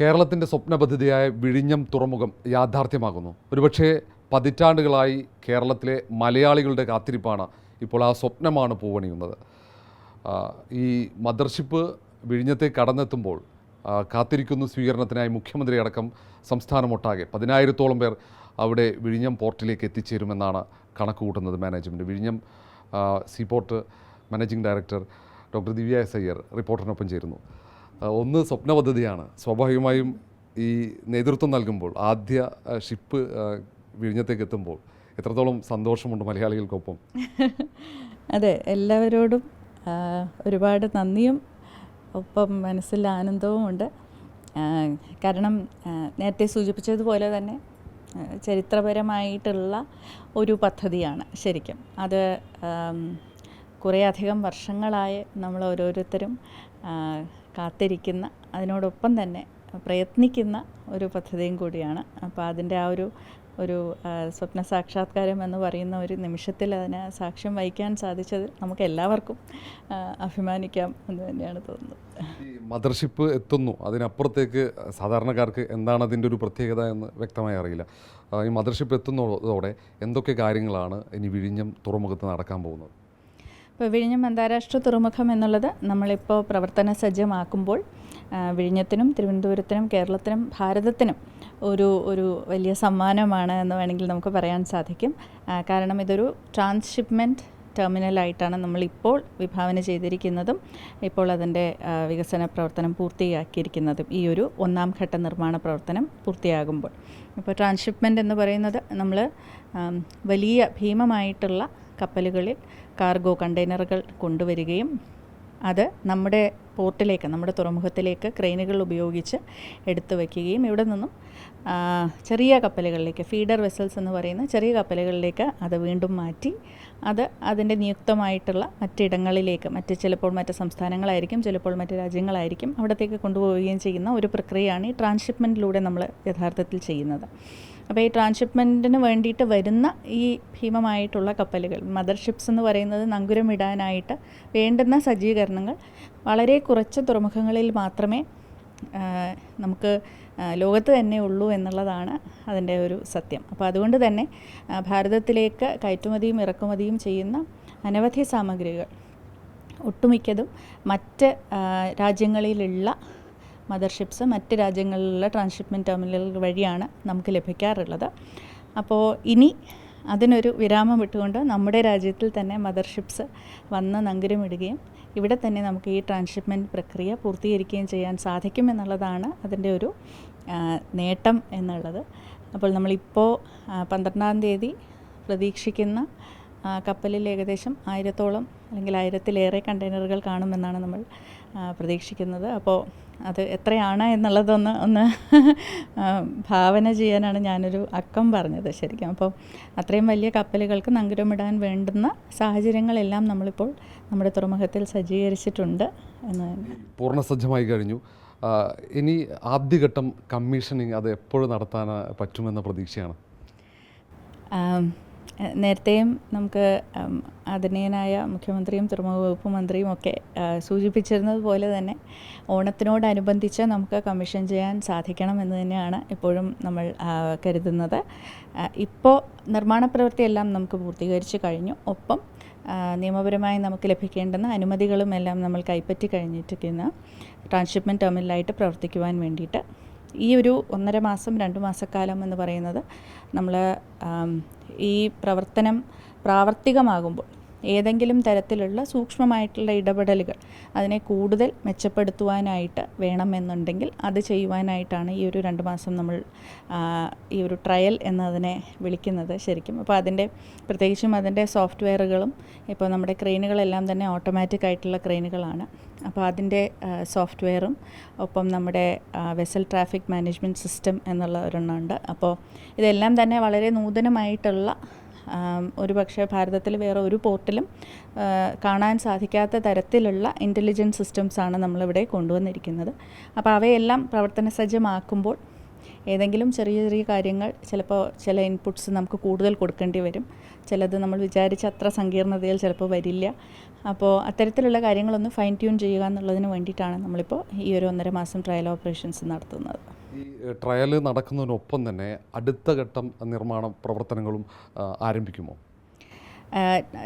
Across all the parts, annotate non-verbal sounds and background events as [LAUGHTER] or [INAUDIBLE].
കേരളത്തിന്റെ സ്വപ്ന പദ്ധതിയായ വിഴിഞ്ഞം തുറമുഖം യാഥാർത്ഥ്യമാകുന്നു. ഒരുപക്ഷേ പതിറ്റാണ്ടുകളായി കേരളത്തിലെ മലയാളികളുടെ കാത്തിരിപ്പാണ് ഇപ്പോൾ ആ സ്വപ്നമാണ് പൂവണിയുന്നത്. ഈ മദർഷിപ്പ് വിഴിഞ്ഞത്തെ കടന്നെത്തുമ്പോൾ കാത്തിരിക്കുന്നു സ്വീകരണത്തിനായി മുഖ്യമന്ത്രി അടക്കം സംസ്ഥാനമൊട്ടാകെ. പതിനായിരത്തോളം പേർ അവിടെ വിഴിഞ്ഞം പോർട്ടിലേക്ക് എത്തിച്ചേരുമെന്നാണ് കണക്ക് കൂട്ടുന്നത് മാനേജ്മെന്റ് വിഴിഞ്ഞം seaport managing director doctor Divya S Iyer റിപ്പോർട്ടറിനൊപ്പം ചേരുന്നു. ഒന്ന് സ്വപ്ന പദ്ധതിയാണ്. സ്വാഭാവികമായും ഈ നേതൃത്വം നൽകുമ്പോൾ ആദ്യ ഷിപ്പ് വിഴിഞ്ഞത്തേക്ക് എത്തുമ്പോൾ എത്രത്തോളം സന്തോഷമുണ്ട് മലയാളികൾക്കൊപ്പം. [LAUGHS] അതെ എല്ലാവരോടും ഒരുപാട് നന്ദിയും ഒപ്പം മനസ്സിൽ ആനന്ദവും ഉണ്ട്. കാരണം നേരത്തെ സൂചിപ്പിച്ചതുപോലെ തന്നെ ചരിത്രപരമായിട്ടുള്ള ഒരു പദ്ധതിയാണ് ശരിക്കും. അത് കുറേയധികം വർഷങ്ങളായി നമ്മൾ ഓരോരുത്തരും കാത്തിരിക്കുന്ന അതിനോടൊപ്പം തന്നെ പ്രയത്നിക്കുന്ന ഒരു പദ്ധതിയും കൂടിയാണ്. അപ്പോൾ അതിന്റെ ആ ഒരു ഒരു സ്വപ്ന സാക്ഷാത്കാരം എന്ന് പറയുന്ന ഒരു നിമിഷത്തിൽ അതിന് സാക്ഷ്യം വഹിക്കാൻ സാധിച്ചത് നമുക്ക് എല്ലാവർക്കും അഭിമാനിക്കാം എന്ന് തന്നെയാണ് തോന്നുന്നത്. ഈ മദർഷിപ്പ് എത്തുന്നു. അതിനപ്പുറത്തേക്ക് സാധാരണക്കാർക്ക് എന്താണ് അതിന്റെ ഒരു പ്രത്യേകത എന്ന് വ്യക്തമായി അറിയില്ല. ഈ മദർഷിപ്പ് എത്തുന്നതോടെ എന്തൊക്കെ കാര്യങ്ങളാണ് ഇനി വിഴിഞ്ഞം തുറമുഖത്ത് നടക്കാൻ പോകുന്നത്? ഇപ്പോൾ വിഴിഞ്ഞം അന്താരാഷ്ട്ര തുറമുഖം എന്നുള്ളത് നമ്മളിപ്പോൾ പ്രവർത്തന സജ്ജമാക്കുമ്പോൾ വിഴിഞ്ഞത്തിനും തിരുവനന്തപുരത്തിനും കേരളത്തിനും ഭാരതത്തിനും ഒരു ഒരു വലിയ സമ്മാനമാണ് എന്ന് വേണമെങ്കിൽ നമുക്ക് പറയാൻ സാധിക്കും. കാരണം ഇതൊരു ട്രാൻസ്ഷിപ്മെന്റ് ടെർമിനലായിട്ടാണ് നമ്മളിപ്പോൾ വിഭാവന ചെയ്തിരിക്കുന്നതും ഇപ്പോൾ അതിന്റെ വികസന പ്രവർത്തനം പൂർത്തിയാക്കിയിരിക്കുന്നതും. ഈ ഒരു ഒന്നാം ഘട്ട നിർമ്മാണ പ്രവർത്തനം പൂർത്തിയാകുമ്പോൾ. ഇപ്പോൾ ട്രാൻസ്ഷിപ്മെന്റ് എന്ന് പറയുന്നത് നമ്മൾ വലിയ ഭീമമായിട്ടുള്ള കപ്പലുകളിൽ കാർഗോ കണ്ടെയ്നറുകൾ കൊണ്ടുവരികയും അത് നമ്മുടെ പോർട്ടിലേക്ക് നമ്മുടെ തുറമുഖത്തിലേക്ക് ക്രെയിനുകൾ ഉപയോഗിച്ച് എടുത്തു വയ്ക്കുകയും ഇവിടെ നിന്നും ചെറിയ കപ്പലുകളിലേക്ക് ഫീഡർ വെസൽസ് എന്ന് പറയുന്ന ചെറിയ കപ്പലുകളിലേക്ക് അത് വീണ്ടും മാറ്റി അത് അതിന്റെ നിയുക്തമായിട്ടുള്ള മറ്റിടങ്ങളിലേക്ക് മറ്റ് ചിലപ്പോൾ മറ്റ് സംസ്ഥാനങ്ങളായിരിക്കും ചിലപ്പോൾ മറ്റ് രാജ്യങ്ങളായിരിക്കും അവിടത്തേക്ക് കൊണ്ടുപോവുകയും ചെയ്യുന്ന ഒരു പ്രക്രിയയാണ് ഈ ട്രാൻസ്ഷിപ്മെന്റിലൂടെ നമ്മൾ യഥാർത്ഥത്തിൽ ചെയ്യുന്നത്. അപ്പോൾ ഈ ട്രാൻസ്ഷിപ്മെന്റിന് വേണ്ടിയിട്ട് വരുന്ന ഈ ഭീമമായിട്ടുള്ള കപ്പലുകൾ മദർഷിപ്സ് എന്ന് പറയുന്നത് നങ്കുരമിടാനായിട്ട് വേണ്ടുന്ന സജ്ജീകരണങ്ങൾ വളരെ കുറച്ച് തുറമുഖങ്ങളിൽ മാത്രമേ നമുക്ക് ലോകത്ത് തന്നെ ഉള്ളൂ എന്നുള്ളതാണ് അതിന്റെ ഒരു സത്യം. അപ്പോൾ അതുകൊണ്ട് തന്നെ ഭാരതത്തിലേക്ക് കയറ്റുമതിയും ഇറക്കുമതിയും ചെയ്യുന്ന അനവധി സാമഗ്രികൾ ഒട്ടുമിക്കതും മറ്റ് രാജ്യങ്ങളിലുള്ള മദർഷിപ്സ് മറ്റ് രാജ്യങ്ങളിലുള്ള ട്രാൻസ്ഷിപ്മെന്റ് ടെർമിനലുകൾ വഴിയാണ് നമുക്ക് ലഭിക്കാറുള്ളത്. അപ്പോൾ ഇനി അതിനൊരു വിരാമം വിട്ടുകൊണ്ട് നമ്മുടെ രാജ്യത്തിൽ തന്നെ മദർഷിപ്സ് വന്ന് നങ്കുരമിടുകയും ഇവിടെ തന്നെ നമുക്ക് ഈ ട്രാൻസ്ഷിപ്മെന്റ് പ്രക്രിയ പൂർത്തീകരിക്കുകയും ചെയ്യാൻ സാധിക്കുമെന്നുള്ളതാണ് അതിന്റെ ഒരു നേട്ടം എന്നുള്ളത്. അപ്പോൾ നമ്മളിപ്പോൾ പന്ത്രണ്ടാം തീയതി പ്രതീക്ഷിക്കുന്ന കപ്പലിൽ ഏകദേശം ആയിരത്തോളം അല്ലെങ്കിൽ ആയിരത്തിലേറെ കണ്ടെയ്നറുകൾ കാണുമെന്നാണ് നമ്മൾ പ്രതീക്ഷിക്കുന്നത്. അപ്പോൾ അത് എത്രയാണ് എന്നുള്ളതൊന്ന് ഒന്ന് ഭാവന ചെയ്യാനാണ് ഞാനൊരു അക്കം പറഞ്ഞത് ശരിക്കും. അപ്പോൾ അത്രയും വലിയ കപ്പലുകൾക്ക് നങ്കുരമിടാൻ വേണ്ടുന്ന സാഹചര്യങ്ങളെല്ലാം നമ്മളിപ്പോൾ നമ്മുടെ തുറമുഖത്തിൽ സജ്ജീകരിച്ചിട്ടുണ്ട് എന്ന് തന്നെ. പൂർണസജ്ജമായി കഴിഞ്ഞു. ഇനി ആദ്യഘട്ടം കമ്മീഷനിങ് അത് എപ്പോഴും നടത്താൻ പറ്റുമെന്ന പ്രതീക്ഷയാണ്? നേരത്തെയും നമുക്ക് ആദരണീയനായ മുഖ്യമന്ത്രിയും തുറമുഖ വകുപ്പ് മന്ത്രിയും ഒക്കെ സൂചിപ്പിച്ചിരുന്നത് പോലെ തന്നെ ഓണത്തിനോടനുബന്ധിച്ച് നമുക്ക് കമ്മീഷൻ ചെയ്യാൻ സാധിക്കണം എന്ന് തന്നെയാണ് ഇപ്പോഴും നമ്മൾ കരുതുന്നത്. ഇപ്പോൾ നിർമ്മാണ പ്രവൃത്തിയെല്ലാം നമുക്ക് പൂർത്തീകരിച്ച് കഴിഞ്ഞു. ഒപ്പം നിയമപരമായി നമുക്ക് ലഭിക്കേണ്ടുന്ന അനുമതികളും എല്ലാം നമ്മൾ കൈപ്പറ്റി കഴിഞ്ഞിട്ടിരിക്കുന്ന ട്രാൻസ്ഷിപ്മെന്റ് ടെർമിനലായിട്ട് പ്രവർത്തിക്കുവാൻ വേണ്ടിയിട്ട്. ഈ ഒരു ഒന്നര മാസം രണ്ട് മാസക്കാലം എന്ന് പറയുന്നത് നമ്മൾ ഈ പ്രവർത്തനം പ്രാവർത്തികമാകുമ്പോൾ ഏതെങ്കിലും തരത്തിലുള്ള സൂക്ഷ്മമായിട്ടുള്ള ഇടപെടലുകൾ അതിനെ കൂടുതൽ മെച്ചപ്പെടുത്തുവാനായിട്ട് വേണമെന്നുണ്ടെങ്കിൽ അത് ചെയ്യുവാനായിട്ടാണ് ഈ ഒരു രണ്ട് മാസം നമ്മൾ ഈ ഒരു ട്രയൽ എന്നതിനെ വിളിക്കുന്നത് ശരിക്കും. അപ്പോൾ അതിന്റെ പ്രത്യേകിച്ചും അതിന്റെ സോഫ്റ്റ്വെയറുകളും ഇപ്പോൾ നമ്മുടെ ക്രെയിനുകളെല്ലാം തന്നെ ഓട്ടോമാറ്റിക് ആയിട്ടുള്ള ക്രെയിനുകളാണ്. അപ്പോൾ അതിന്റെ സോഫ്റ്റ്വെയറും ഒപ്പം നമ്മുടെ വെസൽ ട്രാഫിക് മാനേജ്മെന്റ് സിസ്റ്റം എന്നുള്ള ഒരെണ്ണമുണ്ട്. അപ്പോൾ ഇതെല്ലാം തന്നെ വളരെ നൂതനമായിട്ടുള്ള ഒരു പക്ഷേ ഭാരതത്തിൽ വേറെ ഒരു പോർട്ടിലും കാണാൻ സാധിക്കാത്ത തരത്തിലുള്ള ഇന്റലിജൻസ് സിസ്റ്റംസാണ് നമ്മളിവിടെ കൊണ്ടുവന്നിരിക്കുന്നത്. അപ്പോൾ അവയെല്ലാം പ്രവർത്തന സജ്ജമാക്കുമ്പോൾ ഏതെങ്കിലും ചെറിയ ചെറിയ കാര്യങ്ങൾ ചിലപ്പോൾ ചില ഇൻപുട്സ് നമുക്ക് കൂടുതൽ കൊടുക്കേണ്ടി വരും. ചിലത് നമ്മൾ വിചാരിച്ച അത്ര സങ്കീർണതയിൽ ചിലപ്പോൾ വരില്ല. അപ്പോൾ അത്തരത്തിലുള്ള കാര്യങ്ങളൊന്ന് ഫൈൻ ട്യൂൺ ചെയ്യുക എന്നുള്ളതിന് വേണ്ടിയിട്ടാണ് നമ്മളിപ്പോൾ ഈ ഒരു ഒന്നര മാസം ട്രയൽ ഓപ്പറേഷൻസ് നടത്തുന്നത്. ഈ ട്രയൽ നടക്കുന്നതിനൊപ്പം തന്നെ അടുത്ത ഘട്ടം നിർമ്മാണ പ്രവർത്തനങ്ങളും ആരംഭിക്കുമോ?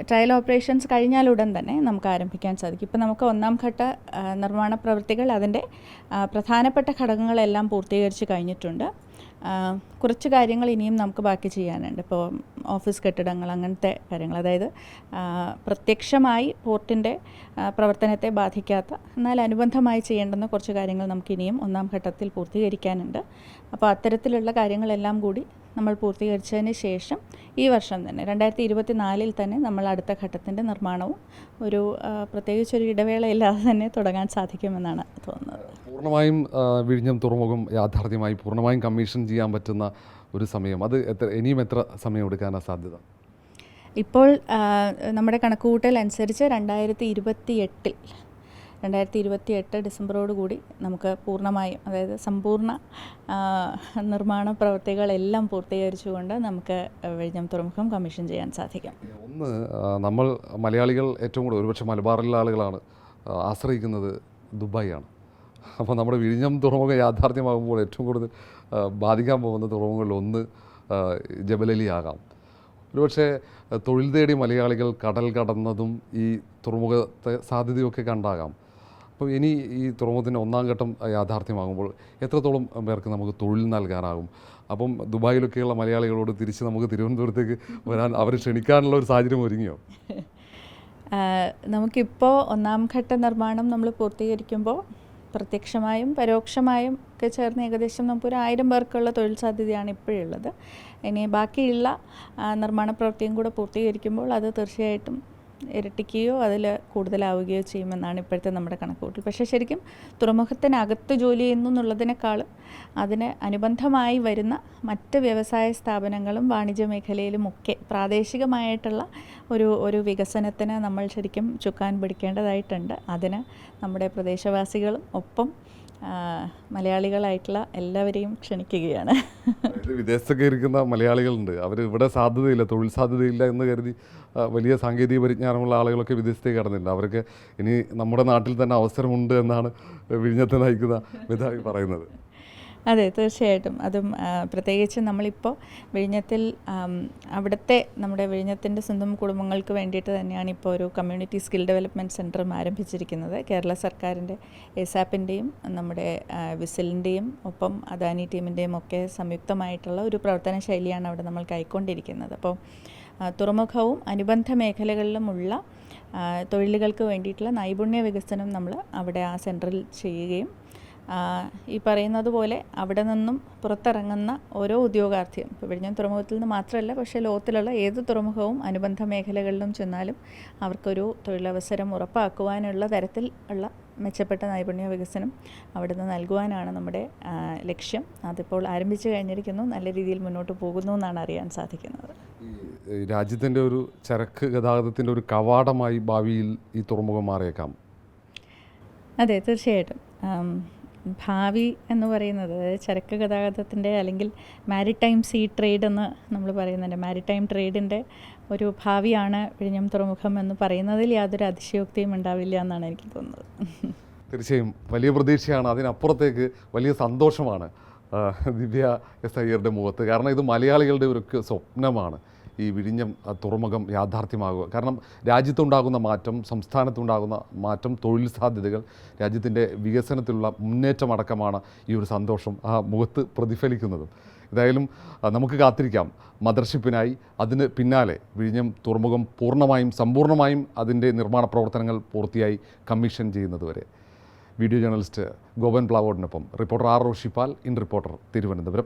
ട്രയൽ ഓപ്പറേഷൻസ് കഴിഞ്ഞാൽ ഉടൻ തന്നെ നമുക്ക് ആരംഭിക്കാൻ സാധിക്കും. ഇപ്പോൾ നമുക്ക് ഒന്നാം ഘട്ട നിർമ്മാണ പ്രവൃത്തികൾ അതിന്റെ പ്രധാനപ്പെട്ട ഘടകങ്ങളെല്ലാം പൂർത്തീകരിച്ച് കഴിഞ്ഞിട്ടുണ്ട്. കുറച്ച് കാര്യങ്ങൾ ഇനിയും നമുക്ക് ബാക്കി ചെയ്യാനുണ്ട്. ഇപ്പോൾ ഓഫീസ് കെട്ടിടങ്ങൾ അങ്ങനത്തെ കാര്യങ്ങൾ. അതായത് പ്രത്യക്ഷമായി പോർട്ടിന്റെ പ്രവർത്തനത്തെ ബാധിക്കാത്ത എന്നാൽ അനുബന്ധമായി ചെയ്യേണ്ടുന്ന കുറച്ച് കാര്യങ്ങൾ നമുക്ക് ഇനിയും ഒന്നാം ഘട്ടത്തിൽ പൂർത്തീകരിക്കാനുണ്ട്. അപ്പോൾ അത്തരത്തിലുള്ള കാര്യങ്ങളെല്ലാം കൂടി നമ്മൾ പൂർത്തീകരിച്ചതിന് ശേഷം ഈ വർഷം തന്നെ രണ്ടായിരത്തി ഇരുപത്തി നാലിൽ തന്നെ നമ്മൾ അടുത്ത ഘട്ടത്തിന്റെ നിർമ്മാണവും ഒരു ആ, പ്രത്യേകിച്ചൊരു ഇടവേളയില്ലാതെ തന്നെ തുടങ്ങാൻ സാധിക്കുമെന്നാണ് തോന്നുന്നത്. പൂർണമായും വിഴിഞ്ഞം തുറമുഖം യാഥാർത്ഥ്യമായി പൂർണമായും കമ്മീഷൻ ചെയ്യാൻ പറ്റുന്ന ഒരു സമയം. അത് എത്ര ഇനിയും എത്ര സമയം എടുക്കാനാണ് സാധ്യത? ഇപ്പോൾ നമ്മുടെ കണക്കുകൂട്ടൽ അനുസരിച്ച് രണ്ടായിരത്തി ഇരുപത്തി എട്ടിൽ രണ്ടായിരത്തി ഇരുപത്തി എട്ട് ഡിസംബറോട് കൂടി നമുക്ക് പൂർണമായും അതായത് സമ്പൂർണ നിർമ്മാണ പ്രവൃത്തികളെല്ലാം പൂർത്തീകരിച്ചുകൊണ്ട് നമുക്ക് വിഴിഞ്ഞം തുറമുഖം കമ്മീഷൻ ചെയ്യാൻ സാധിക്കും. ഒന്ന് നമ്മൾ മലയാളികൾ ഏറ്റവും കൂടുതൽ ഒരുപക്ഷെ മലബാറിലെ ആളുകളാണ് ആശ്രയിക്കുന്നത് ദുബായിയാണ്. അപ്പോൾ നമ്മുടെ വിഴിഞ്ഞം തുറമുഖം യാഥാർത്ഥ്യമാകുമ്പോൾ ഏറ്റവും കൂടുതൽ ബാധിക്കാൻ പോകുന്ന തുറമുഖങ്ങളിൽ ഒന്ന് ജബലലി ആകാം ഒരുപക്ഷെ തൊഴിൽ തേടി മലയാളികൾ കടൽ കടന്നതും ഈ തുറമുഖത്തെ സാധ്യതയൊക്കെ കണ്ടാകാം. അപ്പോൾ ഇനി ഈ തുറമുഖത്തിന്റെ ഒന്നാം ഘട്ടം യാഥാർത്ഥ്യമാകുമ്പോൾ എത്രത്തോളം പേർക്ക് നമുക്ക് തൊഴിൽ നൽകാനാകും? അപ്പം ദുബായിലൊക്കെയുള്ള മലയാളികളോട് തിരിച്ച് നമുക്ക് തിരുവനന്തപുരത്തേക്ക് വരാൻ അവരെ ക്ഷണിക്കാനുള്ള ഒരു സാഹചര്യം ഒരുങ്ങിയോ? നമുക്കിപ്പോൾ ഒന്നാം ഘട്ട നിർമ്മാണം നമ്മൾ പൂർത്തീകരിക്കുമ്പോൾ പ്രത്യക്ഷമായും പരോക്ഷമായും ഒക്കെ ചേർന്ന് ഏകദേശം നമുക്കൊരു ആയിരം പേർക്കുള്ള തൊഴിൽ സാധ്യതയാണ് ഇപ്പോഴുള്ളത്. ഇനി ബാക്കിയുള്ള നിർമ്മാണ പ്രവൃത്തിയും കൂടെ പൂർത്തീകരിക്കുമ്പോൾ അത് തീർച്ചയായിട്ടും ഇരട്ടിക്കുകയോ അതിൽ കൂടുതലാവുകയോ ചെയ്യുമെന്നാണ് ഇപ്പോഴത്തെ നമ്മുടെ കണക്കുകൂട്ടൽ. പക്ഷേ ശരിക്കും തുറമുഖത്തിനകത്ത് ജോലി ചെയ്യുന്നു എന്നുള്ളതിനേക്കാളും അതിന് അനുബന്ധമായി വരുന്ന മറ്റ് വ്യവസായ സ്ഥാപനങ്ങളും വാണിജ്യ മേഖലയിലുമൊക്കെ പ്രാദേശികമായിട്ടുള്ള ഒരു ഒരു വികസനത്തിന് നമ്മൾ ശരിക്കും ചുക്കാൻ പിടിക്കേണ്ടതായിട്ടുണ്ട്. അതിന് നമ്മുടെ പ്രദേശവാസികളും ഒപ്പം മലയാളികളായിട്ടുള്ള എല്ലാവരെയും ക്ഷണിക്കുകയാണ്. വിദേശത്തൊക്കെ ഇരിക്കുന്ന മലയാളികളുണ്ട്. അവർ ഇവിടെ സാധ്യതയില്ല തൊഴിൽ സാധ്യതയില്ല എന്ന് കരുതി വലിയ സാങ്കേതിക പരിജ്ഞാനമുള്ള ആളുകളൊക്കെ വിദേശത്തേക്ക് കടന്നിട്ടുണ്ട്. അവർക്ക് ഇനി നമ്മുടെ നാട്ടിൽ തന്നെ അവസരമുണ്ട് എന്നാണ് വിഴിഞ്ഞത്തെ നയിക്കുന്ന മേധാവി പറയുന്നത്. അതെ തീർച്ചയായിട്ടും. അതും പ്രത്യേകിച്ച് നമ്മളിപ്പോൾ വിഴിഞ്ഞത്തിൽ അവിടുത്തെ നമ്മുടെ വിഴിഞ്ഞത്തിന്റെ സ്വന്തം കുടുംബങ്ങൾക്ക് വേണ്ടിയിട്ട് തന്നെയാണ് ഇപ്പോൾ ഒരു കമ്മ്യൂണിറ്റി സ്കിൽ ഡെവലപ്മെന്റ് സെന്ററും ആരംഭിച്ചിരിക്കുന്നത്. കേരള സർക്കാരിന്റെ എസാപ്പിന്റെയും നമ്മുടെ വിസിലിന്റെയും ഒപ്പം അദാനി ടീമിന്റെയും ഒക്കെ സംയുക്തമായിട്ടുള്ള ഒരു പ്രവർത്തന ശൈലിയാണ് അവിടെ നമ്മൾ കൈക്കൊണ്ടിരിക്കുന്നത്. അപ്പോൾ തുറമുഖവും അനുബന്ധ മേഖലകളിലുമുള്ള തൊഴിലുകൾക്ക് വേണ്ടിയിട്ടുള്ള നൈപുണ്യ വികസനം നമ്മൾ അവിടെ ആ സെന്ററിൽ ചെയ്യുകയും ഈ പറയുന്നത് പോലെ അവിടെ നിന്നും പുറത്തിറങ്ങുന്ന ഓരോ ഉദ്യോഗാർത്ഥിയും ഇപ്പോൾ വിഴിഞ്ഞം തുറമുഖത്തിൽ നിന്ന് മാത്രമല്ല പക്ഷേ ലോകത്തിലുള്ള ഏത് തുറമുഖവും അനുബന്ധ മേഖലകളിലും ചെന്നാലും അവർക്കൊരു തൊഴിലവസരം ഉറപ്പാക്കുവാനുള്ള തരത്തിൽ ഉള്ള മെച്ചപ്പെട്ട നൈപുണ്യ വികസനം അവിടെ നിന്ന് നൽകുവാനാണ് നമ്മുടെ ലക്ഷ്യം. അതിപ്പോൾ ആരംഭിച്ചു കഴിഞ്ഞിരിക്കുന്നു. നല്ല രീതിയിൽ മുന്നോട്ട് പോകുന്നു എന്നാണ് അറിയാൻ സാധിക്കുന്നത്. രാജ്യത്തിന്റെ ഒരു ചരക്ക് ഗതാഗതത്തിന്റെ ഒരു കവാടമായി ഭാവിയിൽ ഈ തുറമുഖം മാറിയേക്കാം. അതെ തീർച്ചയായിട്ടും. ഭാവി എന്ന് പറയുന്നത് ചരക്ക് ഗതാഗതത്തിന്റെ അല്ലെങ്കിൽ മാരിടൈം സീ ട്രേഡ് എന്ന് നമ്മൾ പറയുന്നുണ്ട്. മാരിടൈം ട്രേഡിന്റെ ഒരു ഭാവിയാണ് വിഴിഞ്ഞം തുറമുഖം എന്ന് പറയുന്നതിൽ യാതൊരു അതിശയോക്തിയും ഉണ്ടാവില്ല എന്നാണ് എനിക്ക് തോന്നുന്നത്. തീർച്ചയായും വലിയ പ്രതീക്ഷയാണ്. അതിനപ്പുറത്തേക്ക് വലിയ സന്തോഷമാണ് ദിവ്യ എസ് അയ്യരുടെ മുഖത്ത്. കാരണം ഇത് മലയാളികളുടെ ഒരു സ്വപ്നമാണ്. ഈ വിഴിഞ്ഞം തുറമുഖം യാഥാർത്ഥ്യമാകുക. കാരണം രാജ്യത്തുണ്ടാകുന്ന മാറ്റം സംസ്ഥാനത്തുണ്ടാകുന്ന മാറ്റം തൊഴിൽ സാധ്യതകൾ രാജ്യത്തിന്റെ വികസനത്തിലുള്ള മുന്നേറ്റമടക്കമാണ് ഈ ഒരു സന്തോഷം ആ മുഖത്ത് പ്രതിഫലിക്കുന്നതും. ഏതായാലും നമുക്ക് കാത്തിരിക്കാം. മദർഷിപ്പിനായി അതിന് പിന്നാലെ വിഴിഞ്ഞം തുറമുഖം പൂർണമായും സമ്പൂർണമായും അതിന്റെ നിർമ്മാണ പ്രവർത്തനങ്ങൾ പൂർത്തിയായി കമ്മീഷൻ ചെയ്യുന്നതുവരെ video journalist Gopan പ്ലാവോഡിനൊപ്പം reporter R Roshippal in reporter Thiruvananthapuram.